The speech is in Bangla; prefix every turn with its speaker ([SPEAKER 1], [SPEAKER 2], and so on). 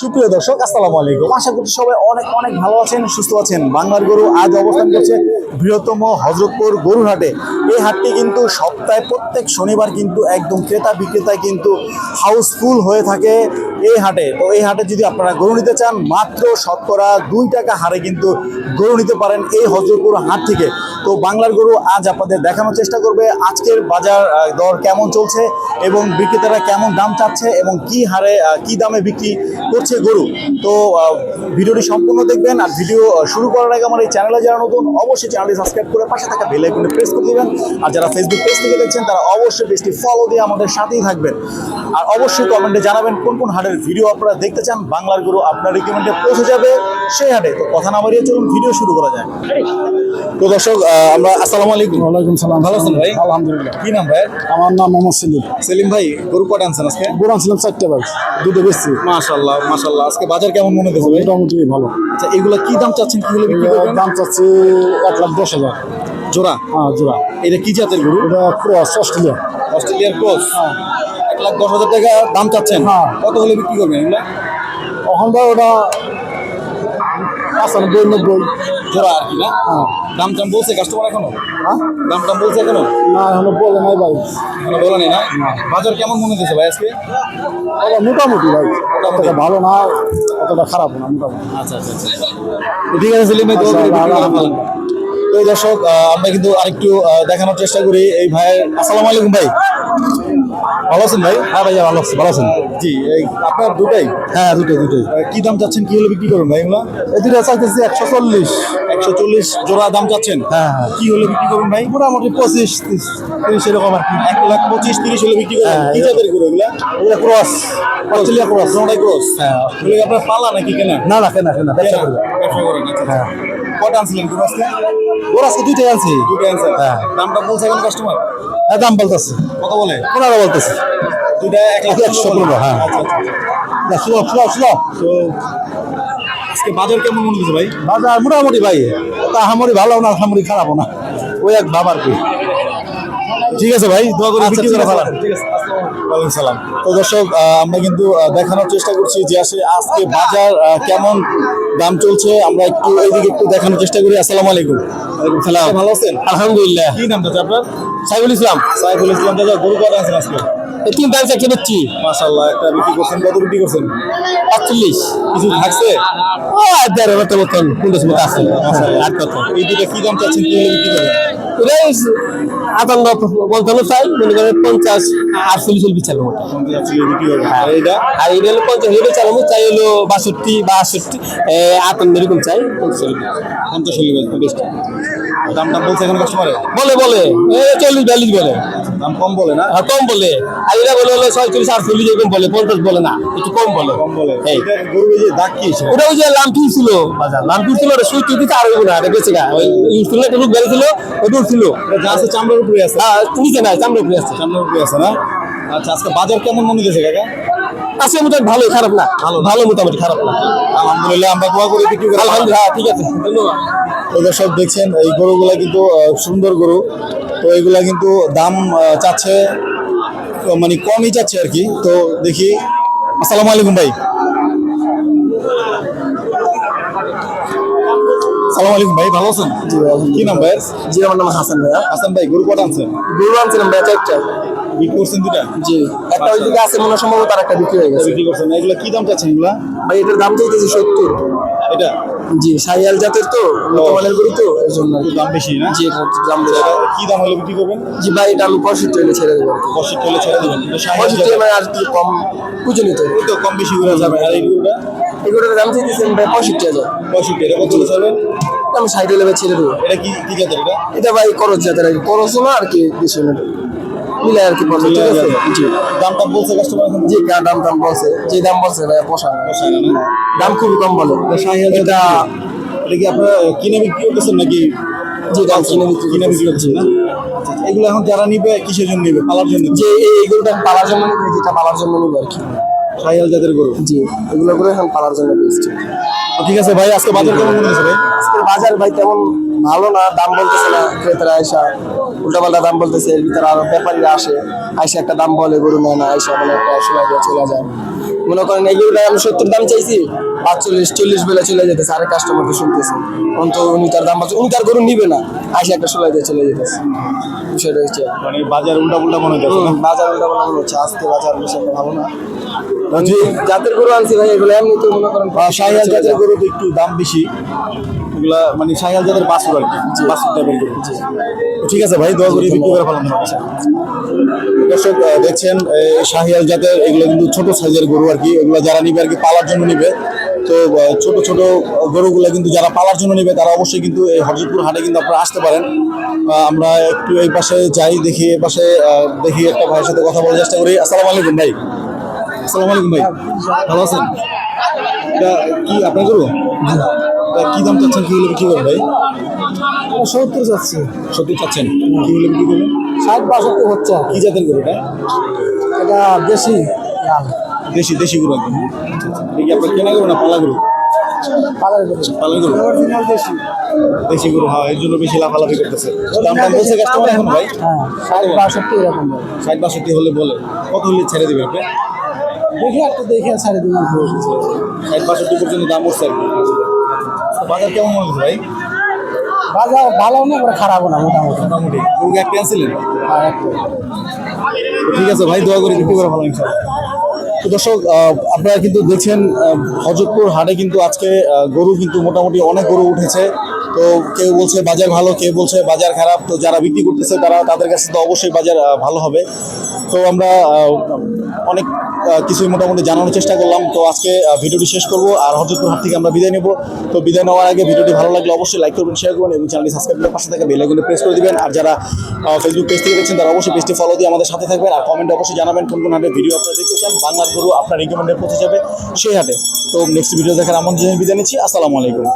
[SPEAKER 1] সুপ্রিয় দর্শক, আসসালামু আলাইকুম। আশা করছি সবাই অনেক অনেক ভালো আছেন, সুস্থ আছেন। বাংলার গরু আজ অবস্থান করছে বৃহত্তম হজরতপুর গরুর হাটে এই হাটটি কিন্তু সপ্তাহে প্রত্যেক শনিবার কিন্তু একদম ক্রেতা বিক্রেতা কিন্তু হাউসফুল হয়ে থাকে এই হাটে। তো এই হাটে যদি আপনারা গরু নিতে চান, মাত্র শতকরা দুই টাকা হারে কিন্তু গরু নিতে পারেন এই হজরতপুর হাট থেকে। তো বাংলার গরু আজ আপনাদের দেখানোর চেষ্টা করবে, আজকের বাজার দর কেমন চলছে এবং বিক্রেতারা কেমন দাম চাচ্ছে এবং কি হারে কি দামে বিক্রি করছে গরু। তো ভিডিওটি সম্পূর্ণ দেখবেন আর ভিডিও শুরু করার আগে আমার এই চ্যানেলে যারা নতুন, অবশ্যই চ্যানেলটি সাবস্ক্রাইব করে পাশে থাকা বেল আইকনে প্রেস করে দিবেন। আর যারা ফেসবুক পেজ থেকে দেখছেন তারা অবশ্যই পেজটি ফলো দিয়ে আমাদের সাথেই থাকবেন। আর অবশ্যই কমেন্টে জানাবেন কোন কোন হাটের ভিডিও আপনারা দেখতে চান? বাংলার গুরু আপনার রিকমেন্ডে পৌঁছে যাবে সেই হাটে। তো কথা না বাড়িয়ে চলুন ভিডিও শুরু করা যায় তো দর্শক আমরা আসসালামু আলাইকুম।
[SPEAKER 2] ওয়ালাইকুম সালাম।
[SPEAKER 1] ভালো আছেন ভাই?
[SPEAKER 2] আলহামদুলিল্লাহ।
[SPEAKER 1] কি নাম ভাই
[SPEAKER 2] আমার নাম মোহাম্মদ সেলিম।
[SPEAKER 1] সেলিম ভাই গরু কটা আনছেন আজকে?
[SPEAKER 2] বুড়ান ছিলাম চারটে ভাই। দুটো বেশি
[SPEAKER 1] মাশাল্লাহ মাশাল্লাহ আজকে বাজার কেমন মনে হচ্ছে
[SPEAKER 2] মোটামুটি ভালো।
[SPEAKER 1] আচ্ছা এগুলা কি দাম চাচ্ছেন? কি হলে
[SPEAKER 2] দাম চাচ্ছি এক লাখ দশ হাজার।
[SPEAKER 1] জোড়া?
[SPEAKER 2] হ্যাঁ জোড়া।
[SPEAKER 1] এটা কি জাতের গরু?
[SPEAKER 2] এটা ক্রস অস্ট্রেলিয়া
[SPEAKER 1] অস্ট্রেলিয়ার ক্রস? এক লাখ দশ হাজার টাকা দাম চাচ্ছেন?
[SPEAKER 2] হ্যাঁ।
[SPEAKER 1] কত হলে বিক্রি করবেন এগুলা?
[SPEAKER 2] এখন ভাই ওটা পঁচানব্বই নব্বই
[SPEAKER 1] জোড়া আর কি না?
[SPEAKER 2] হ্যাঁ।
[SPEAKER 1] দাম টাম বলছে কাস্টমার এখনও?
[SPEAKER 2] হ্যাঁ?
[SPEAKER 1] দাম টাম বলছে এখনও?
[SPEAKER 2] না এখনও বলে নাই ভাই।
[SPEAKER 1] এখনও বলা নেই না? বাজার কেমন মনে হচ্ছে ভাই আজকে?
[SPEAKER 2] ওটা মোটামুটি ভাই। অতটা ভালো না অতটা খারাপ না মোটামুটি।
[SPEAKER 1] আচ্ছা আচ্ছা আচ্ছা। ঠিক আছে সেলিম ভাই তো দর্শক আমরা কিন্তু আরেকটু দেখানোর চেষ্টা করি। এই ভাইয়ের আসসালামু আলাইকুম ভাই। ভালো আছেন ভাই? হ্যাঁ ভাইয়া ভালো আছি ভালো আছেন? জি এই আপনার দুটাই?
[SPEAKER 2] হ্যাঁ দুটোই দুটোই।
[SPEAKER 1] কি দাম চাচ্ছেন কি হলে বিক্রি করবেন ভাই এগুলো?
[SPEAKER 2] এই দুটো চাইতেছি একশো চল্লিশ।
[SPEAKER 1] একশো চল্লিশ জোড়া দাম চাচ্ছেন?
[SPEAKER 2] হ্যাঁ, হ্যাঁ।
[SPEAKER 1] কি হলে বিক্রি করবেন ভাই?
[SPEAKER 2] মোটামুটি পঁচিশ তিরিশ এরকম আর কি।
[SPEAKER 1] এক লাখ পঁচিশ তিরিশ হলে বিক্রি করবেন।
[SPEAKER 2] হ্যাঁ,
[SPEAKER 1] কি জাতের গরু এগুলা?
[SPEAKER 2] এগুলো ক্রস অস্ট্রেলিয়া ক্রস।
[SPEAKER 1] কোনটাই ক্রস।
[SPEAKER 2] হ্যাঁ।
[SPEAKER 1] আপনার পালা নাকি কেনা?
[SPEAKER 2] না না কেনা কেনা ব্যবসা করবে।
[SPEAKER 1] ব্যবসা করেন আচ্ছা।
[SPEAKER 2] হ্যাঁ।
[SPEAKER 1] কটা আনছিলেন গরু আজকে?
[SPEAKER 2] ওর আজকে দুইটাই আনছি।
[SPEAKER 1] দুটো আনছেন।
[SPEAKER 2] হ্যাঁ।
[SPEAKER 1] দামটা বলছে এখন কাস্টমার
[SPEAKER 2] হ্যাঁ দাম বলতেছে।
[SPEAKER 1] কত বলে?
[SPEAKER 2] পনেরো বলতেছে।
[SPEAKER 1] দুইটা
[SPEAKER 2] একশো
[SPEAKER 1] পনেরো
[SPEAKER 2] হ্যাঁ।
[SPEAKER 1] আচ্ছা আচ্ছা
[SPEAKER 2] না শুনো শুনো শুনো।
[SPEAKER 1] তো আজকে বাজার কেমন মনে হচ্ছে ভাই?
[SPEAKER 2] বাজার মোটামুটি ভাই তা হামরি ভালো না হামরি খারাপও না। ওই এক বাবার আর কি।
[SPEAKER 1] ঠিক আছে ভাই দোয়া করে
[SPEAKER 2] আচ্ছা,
[SPEAKER 1] বিক্রি
[SPEAKER 2] ঠিক
[SPEAKER 1] করে
[SPEAKER 2] আছে,
[SPEAKER 1] ফেলান। ঠিক আছে ওয়ালাইকুম সালাম। তো দর্শক আমরা কিন্তু দেখানোর চেষ্টা করছি যে আসলে আজকে বাজার কেমন দাম চলছে। আমরা একটু এইদিকে একটু দেখানোর চেষ্টা করি। আসসালামু আলাইকুম। ভালো আছেন?
[SPEAKER 2] আলহামদুলিল্লাহ।
[SPEAKER 1] কি নাম দাদা আপনার?
[SPEAKER 2] সাইফুল ইসলাম।
[SPEAKER 1] সাইফুল ইসলাম দাদা গরু কটা আছেন আজকে?
[SPEAKER 2] এই তিন টাইম চাকরি দিচ্ছি
[SPEAKER 1] মাশাআল্লাহ একটা বিক্রি করছেন। কত বিক্রি করছেন?
[SPEAKER 2] পাঁচচল্লিশ
[SPEAKER 1] কিছু থাকছে?
[SPEAKER 2] দেড় হাজার মতন পঞ্চাশ মতো আছে। আট কত?
[SPEAKER 1] এই দুটো কি দাম চাচ্ছেন কি বিক্রি করবেন?
[SPEAKER 2] আটান্ন পঞ্চান্ন চাই মনে করেন পঞ্চাশ আটচল্লিশ
[SPEAKER 1] বিক্রি করবেন। আর এইটা?
[SPEAKER 2] আর এটা হলো পঞ্চাশ হলে চালাবো চাই হলো বাষট্টি বাষট্টি আটান্ন এরকম চাই পঞ্চাশ
[SPEAKER 1] পঞ্চাশ বেস্ট দাম দাম বলছে এখন কাস্টমারে
[SPEAKER 2] বলে বলে। চল্লিশ বিয়াল্লিশ বলে।
[SPEAKER 1] দাম কম বলে না?
[SPEAKER 2] আর কম বলে। আর এরা বলে হলো ছয়চল্লিশ আটচল্লিশ এরকম বলে পঞ্চাশ বলে না। একটু কম বলে।
[SPEAKER 1] কম বলে। গরু যে দাগ কি ছিল
[SPEAKER 2] ওটা ওই যে ছিল। বাজার লাম্পি ছিল ওটা সুইচ দিতে আর হইব না এটা বেঁচে গা। ওই ইউজ ছিল একটা লোক বেড়েছিল ওটা ছিল।
[SPEAKER 1] যা আছে চামড়ার উপরে আছে?
[SPEAKER 2] হ্যাঁ নিচে নাই চামড়া উপরে আছে।
[SPEAKER 1] চামড়ার উপরে আছে না? আচ্ছা আজকে বাজার কেমন মনে হচ্ছে কাকা?
[SPEAKER 2] আছে মোটামুটি ভালোই খারাপ না। ভালো ভালো মোটামুটি খারাপ না।
[SPEAKER 1] আলহামদুলিল্লাহ আমরা দোয়া করে বিক্রি করে।
[SPEAKER 2] আলহামদুলিল্লাহ হ্যাঁ, ঠিক আছে। ধন্যবাদ।
[SPEAKER 1] দর্শক দেখছেন এই গরুগুলা কিন্তু সুন্দর গরু। তো এগুলা কিন্তু দাম চাচ্ছে মানে কমই চাচ্ছে আর কি। তো দেখি আসসালামু আলাইকুম ভাই। সালাম আলাইকুম ভাই ভালো আছেন? কি নাম ভাই
[SPEAKER 2] জি আমার নাম হাসান ভাইয়া।
[SPEAKER 1] হাসান ভাই গরু কটা আনছেন?
[SPEAKER 2] গরু আনছিলাম ভাইয়া চারটা।
[SPEAKER 1] বিক্রি করছেন দুটা
[SPEAKER 2] জি। একটা আছে মনে সম্ভবত আর একটা বিক্রি হয়ে গেছে।
[SPEAKER 1] বিক্রি করছেন। এগুলা কি দাম চাচ্ছেন এগুলা?
[SPEAKER 2] ভাই এটার দাম চাইতেছি সত্তর।
[SPEAKER 1] এটা?
[SPEAKER 2] জি সাইয়াল জাতের তো গরু জন্য কি।
[SPEAKER 1] দাম বেশি না?
[SPEAKER 2] জি দাম বেশি।
[SPEAKER 1] কি দাম হলে বিক্রি করবেন?
[SPEAKER 2] জি ভাই এটা আমি পঁয়ষট্টি হলে ছেড়ে দেবো আর কি।
[SPEAKER 1] পঁয়ষট্টি হলে ছেড়ে দেবেন। এটা
[SPEAKER 2] পঁয়ষট্টি মানে আর একটু কম নিতে হবে।
[SPEAKER 1] ওই তো কম বেশি করে যাবে। আর
[SPEAKER 2] দাম ভাই পঁয়ষট্টি হাজার।
[SPEAKER 1] পঁয়ষট্টি এটা কত
[SPEAKER 2] আমি হলে ছেড়ে দেবো।
[SPEAKER 1] এটা কি কি জাতের এটা?
[SPEAKER 2] এটা ভাই করজ জাতের আর কি। না আর কি বেশি না। মিলে আর কি পড়বে ঠিক আছে? জি।
[SPEAKER 1] দামটা বলছে কাস্টমার
[SPEAKER 2] জি দাম দাম বলছে যে দাম বলছে ভাই পোষায়? দাম খুবই কম বলে। এটা
[SPEAKER 1] এটা কি আপনারা কিনে বিক্রি করতেছেন নাকি?
[SPEAKER 2] জি দাম কিনে বিক্রি
[SPEAKER 1] কিনে বিক্রি করছেন না? এগুলো এখন যারা নিবে কিসের জন্য নিবে? পালার জন্য
[SPEAKER 2] যে এই এইগুলোটা পালার জন্য নিবে যেটা পালার জন্য নিবে আর কি।
[SPEAKER 1] শাহিয়াল জাতের গরু।
[SPEAKER 2] জি এগুলো করে এখন পালার জন্য বেস্ট
[SPEAKER 1] ঠিক আছে ভাই আজকে বাজার কেমন মনে হচ্ছে ভাই?
[SPEAKER 2] আজকের বাজার ভাই তেমন ভালো না, দাম বলতেছে না, ক্রেতারা আয়সা উল্টাপাল্টা দাম বলতেছে, এর ভিতরে আরও ব্যাপারীরা আসে আয়সা একটা দাম বলে, গরু নেয় না আয়সা মানে একটা সময় দিয়ে চলে যায়।
[SPEAKER 3] মনে করেন, এই গরুটা আমি সত্তর দাম চাইছি পাঁচচল্লিশ চল্লিশ বেলা চলে যেতেছে, আরেক কাস্টমারকে শুনতেছে। অন্ত উনি তার দাম পাচ্ছে উনি তার গরু নিবে না। আসে একটা সোলাই দিয়ে চলে যেতেছে বিষয়টা হচ্ছে
[SPEAKER 1] মানে বাজার উল্টা পুল্টা মনে হচ্ছে
[SPEAKER 3] বাজার উল্টা পাল্টা মনে হচ্ছে। আজকে বাজার বেশি একটা ভালো না। জাতের গরু আনছি ভাই এগুলো এমনি তো মনে করেন
[SPEAKER 1] শাহিয়াল জাতের গরু তো একটু দাম বেশি। এগুলা মানে শাহিয়াল জাতের বাছুর আর কি বাছুর টাইপের গরু। ঠিক আছে ভাই দোয়া করি বিক্রি করে ফেলান দর্শক দেখছেন শাহিয়াল জাতের এগুলো কিন্তু ছোট সাইজের গরু আর কি। এগুলো যারা নিবে আর কি পালার জন্য নিবে। তো ছোট ছোট গরুগুলো কিন্তু যারা পালার জন্য নিবে তারা অবশ্যই কিন্তু এই হরজতপুর হাটে কিন্তু আপনারা আসতে পারেন। আমরা একটু এই পাশে যাই দেখি এই পাশে দেখি একটা ভাইয়ের সাথে কথা বলার চেষ্টা করি। আসসালামু আলাইকুম ভাই। আসসালামু আলাইকুম ভাই। ভালো আছেন? এটা কি আপনার গরু? কি দাম চাচ্ছেন? কি হলে বিক্রি করবেন ভাই?
[SPEAKER 3] সত্তর যাচ্ছে
[SPEAKER 1] সত্যি চাচ্ছেন। কি হলে বিক্রি করবেন?
[SPEAKER 3] ষাট বাষট্টি হচ্ছে।
[SPEAKER 1] কি জাতের গরু এটা?
[SPEAKER 3] লাল
[SPEAKER 1] দেশি দেশি গরু একদম। কি আপনার কেনা গরু না পালা গরু? পালা গরু?
[SPEAKER 3] দেশি।
[SPEAKER 1] দেশি গরু হয় এর জন্য বেশি লাফালাফি করতেছে। দাম দাম বলছে কাস্টমার এখন ভাই?
[SPEAKER 3] হ্যাঁ ষাট বাষট্টি এরকম
[SPEAKER 1] ষাট বাষট্টি হলে বলে। কত হলে ছেড়ে দিবে আপনি?
[SPEAKER 3] দেখি দিন
[SPEAKER 1] ষাট বাষট্টি পর্যন্ত দাম উঠছে। বাজার কেমন মনে হচ্ছে ভাই?
[SPEAKER 3] বাজার ভালো না করে খারাপও না মোটামুটি।
[SPEAKER 1] মোটামুটি। গরু একটা আনছিলেন? ঠিক আছে ভাই দোয়া করে বিক্রি করে ভালো দর্শক আপনারা কিন্তু দেখছেন হজরতপুর হাটে কিন্তু আজকে গরু কিন্তু মোটামুটি অনেক গরু উঠেছে। তো কেউ বলছে বাজার ভালো, কেউ বলছে বাজার খারাপ। তো যারা বিক্রি করতেছে তারা তাদের কাছে তো অবশ্যই বাজার ভালো হবে। তো আমরা অনেক কিছুই মোটামুটি জানানোর চেষ্টা করলাম। তো আজকে ভিডিওটি শেষ করব। আর হজরতপুর হাট থেকে আমরা বিদায় নেব। তো বিদায় নেওয়ার আগে ভিডিওটি ভালো লাগলে অবশ্যই লাইক করবেন শেয়ার করবেন এবং চ্যানেলটি সাবস্ক্রাইব করে পাশে থাকা বেলাইকনে প্রেস করে দিবেন। আর যারা ফেসবুক পেজ থেকে দেখছেন, তারা অবশ্যই পেজটি ফলো দিয়ে আমাদের সাথে থাকবেন। আর কমেন্টে অবশ্যই জানাবেন কোন কোন হাটে ভিডিও আপনারা দেখতে চান। বাংলার গরু আপনার রিকমেন্ডে পৌঁছে যাবে সেই হাটে। তো নেক্সট ভিডিও দেখার আমন্ত্রণ বিদায় নিচ্ছি। আসসালামু আলাইকুম।